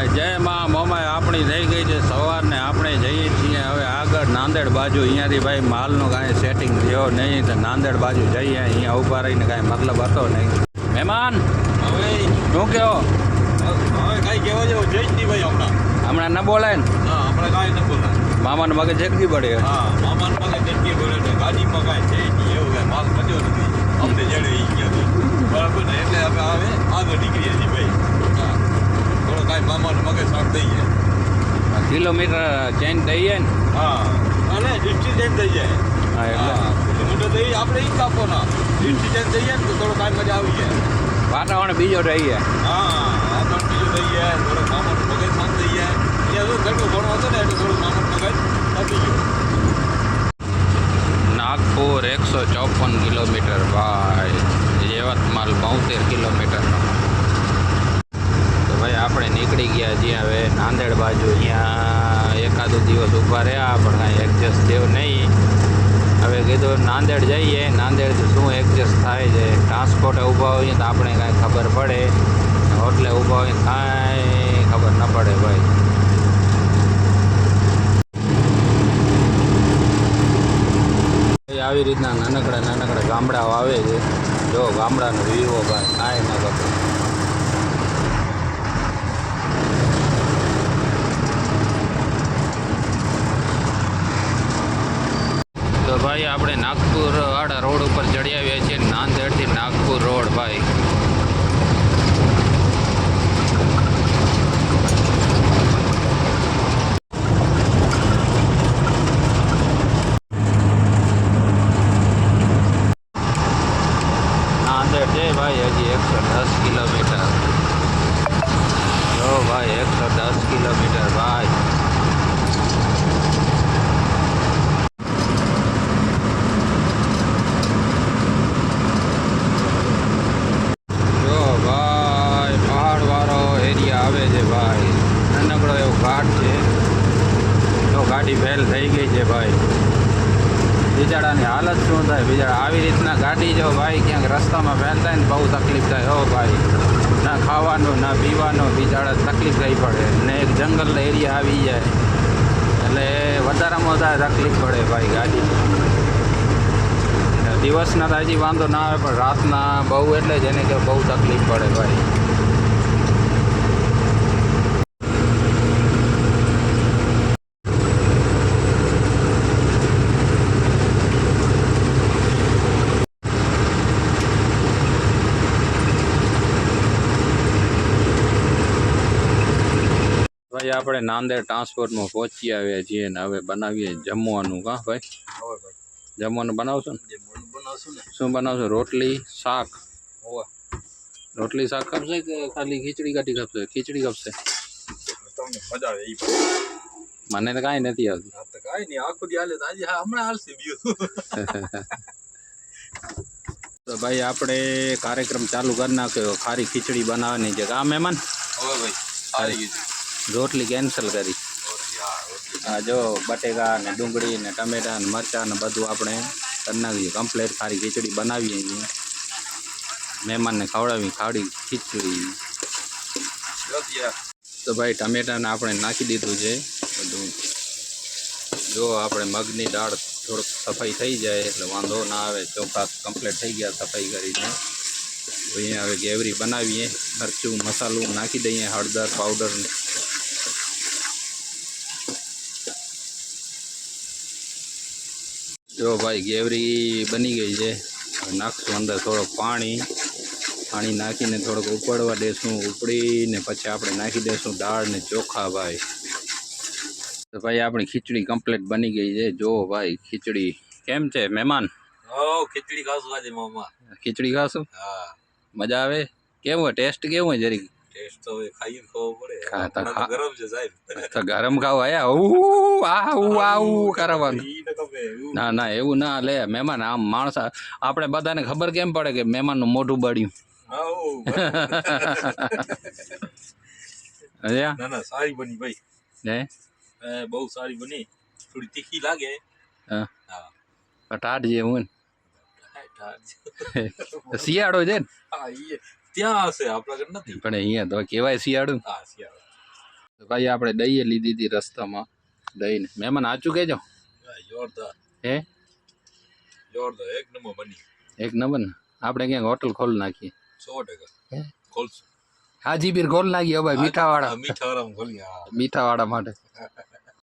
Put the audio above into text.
ભાઈ જય માં મોમાય આપણી થઈ ગઈ છે, સવારને આપણે જઈએ છીએ. હવે આગળ નાંદેડ બાજુ, અહીંયાથી ભાઈ માલનું કાંઈ સેટિંગ થયો નહીં, તો નાંદેડ બાજુ જઈએ, અહીંયા ઊભા રહીને કાંઈ મતલબ હતો નહીં. મહેમાન હવે શું કહો? હવે કાંઈ કહેવા જેવું જઈ જ નહીં ભાઈ હમણાં હમણાં ન બોલાય ને? હમણાં કાંઈ ન બોલાય મામાને મગજ ઝેકવી પડે. હા મામાને મને કેટલી પડે ગાડીમાં કાંઈ છે નહીં એવું કાંઈ માલ પડ્યો નથી અમને જેડે ઈ ગયા બરાબર ને એટલે હવે આવે આગળ નીકળીએ છીએ ભાઈ કિલોમીટર ચેન્જ થઈએ ને હા અને ડિસ્ટિન્સ થઈ જાય હા એટલે હા કિલોમીટર થઈ આપણે ઈ જ કાપવાના ડિસ્ટિન્સ થઈ જાય ને તો થોડો કાંઈ મજા આવી જાય વાતાવરણ બીજો રહીએ હા આગળ બીજું થઈ જાય થોડો મામાનું મગજ શાંત થઈ જાય ત્યાં શું ઘણું ઘણું હતું ને એટલે થોડું મામાનું મગજ થતી ગયું નાગપુર એકસો ચોપન કિલોમીટર ભાઈ યવતમાલ બોતેર કિલોમીટરનો તો ભાઈ આપણે નીકળી ગયા જ્યાં હવે નાંદેડ બાજુ અહીંયા એકાદો દિવસ ઊભા રહ્યા, પણ કાંઈ એડજસ્ટ થયું નહીં. હવે કીધું નાંદેડ જઈએ, નાંદેડથી શું એડજસ્ટ થાય છે? ટ્રાન્સપોર્ટે ઊભા હોઈએ તો આપણે કાંઈ ખબર પડે. હોટલે ઊભા હોય કાંઈ ખબર ન પડે ભાઈ. આવી રીતના નાનકડા નાનકડા ગામડાઓ આવે છે. જો ગામડાનો વિવો ભાઈ કાંઈ ન ખબર કિલોમીટર ભાઈ જો ભાઈ પહાડ વાળો એરિયા આવે છે ભાઈ નાનકડો એવો ઘાટ છે જો ગાડી ફેલ થઈ ગઈ છે ભાઈ બિચારાની હાલત શું થાય? બિચારા આવી રીતના ગાડી જો ભાઈ ક્યાંક રસ્તામાં ફેલતા ને બહુ તકલીફ થાય. હો ભાઈ, ના ખાવાનું, ના પીવાનું, બિચારા તકલીફ થઈ પડે. ને એક જંગલ એરિયા આવી જાય. એટલે વધારેમાં વધારે તકલીફ પડે ભાઈ ગાડી. દિવસના તો હજી વાંધો ના આવે, પણ રાતના બહુ એટલે જ એને કે બહુ તકલીફ પડે ભાઈ. ભાઈ આપણે નાંદેડ ટ્રાન્સપોર્ટમાં પહોંચી આવ્યા છીએ ને હવે બનાવીએ જમવાનું કાં ભાઈ હવે ભાઈ જમવાનું બનાવશો ને જે મોડું બનાવશું ને શું બનાવશો રોટલી શાક હોવે રોટલી શાક ખપશે કે ખાલી ખીચડી કાઢી ખપશે ખીચડી ખપશે તમને મજા આવે એ મને તો કાંઈ નથી આવતું હા તો કાંઈ નહીં આખું દી હાલે તો આજે હા હમણાં હાલશે બીજું તો ભાઈ આપણે કાર્યક્રમ ચાલુ કરી નાખ્યો ખારી ખીચડી બનાવવાની છે આ મહેમાન હવે ભાઈ સારી ગઈ રોટલી કેન્સલ કરી રોટલી હા રોટલી આ જો બટેકા ને ડુંગળી ને ટમેટા ને મરચાં ને બધું આપણે કરી નાખીએ કમ્પ્લેટ ખારી ખીચડી બનાવીએ છીએ મહેમાનને ખવડાવી ખાડી ખીચડી રોટલી તો ભાઈ ટમેટાને આપણે નાખી દીધું છે બધું જો આપણે મગની દાળ થોડુંક સફાઈ થઈ જાય એટલે વાંધો ના આવે ચોખા કમ્પ્લીટ થઈ ગયા સફાઈ કરીને તો અહીંયા હવે ગેવરી બનાવીએ મરચું મસાલું નાખી દઈએ હળદર પાવડર જો ભાઈ ગેવરી બની ગઈ છે. નાખશું અંદર થોડોક પાણી. પાણી નાખીને થોડોક ઉકળવા દેશું ઉકળીને પછી આપણે નાખી દઈશું દાળ ને ચોખા ભાઈ. તો ભાઈ આપણી ખીચડી કમ્પ્લીટ બની ગઈ છે. જો ભાઈ ખીચડી કેમ છે મહેમાન? ખીચડી ખાશું આજે મામા. ખીચડી ખાશું? હા. મજા આવે? કેવું હોય? ટેસ્ટ કેવું હોય જરીક? ટેસ્ટ તો ખાઈને ખબર પડે. તો. તો ગરમ છે સાહેબ. તો ગરમ ખાવા આયા? ઉ આવું આવું કરવાનું. ને ના એવું ના લે. મહેમાન આમ માણસ આપણે બધાને ખબર કેમ પડે કે મહેમાનનું મોઢું બળ્યું? હા, હો. ના ના સારી બની ભાઈ. હે? એ બહુ સારી બની. થોડી તીખી લાગે. હા. હા. ટાટ જેવું હા, ને શિયાળો છે ને? ઈ ત્યાં હશે આપણા ઘર નથી. પણ અહીંયા તો કહેવાય શિયાળું હા શિયાળું. તો ભાઈ આપણે દહીએ લીધી હતી રસ્તામાં દહીં મહેમાન આચું કહેજો. જોરદાર. હે? જોરદાર એક નંબર બની. એક નંબર ને? આપણે ક્યાંક હોટલ ખોલ નાખીએ. સો ટકા. હે? ખોલશું. હાજીપીર ખોલ નાખીએ ભાઈ મીઠાવાળા. મીઠાવાળા ખોલીએ ખોલી મીઠાવાળા માટે.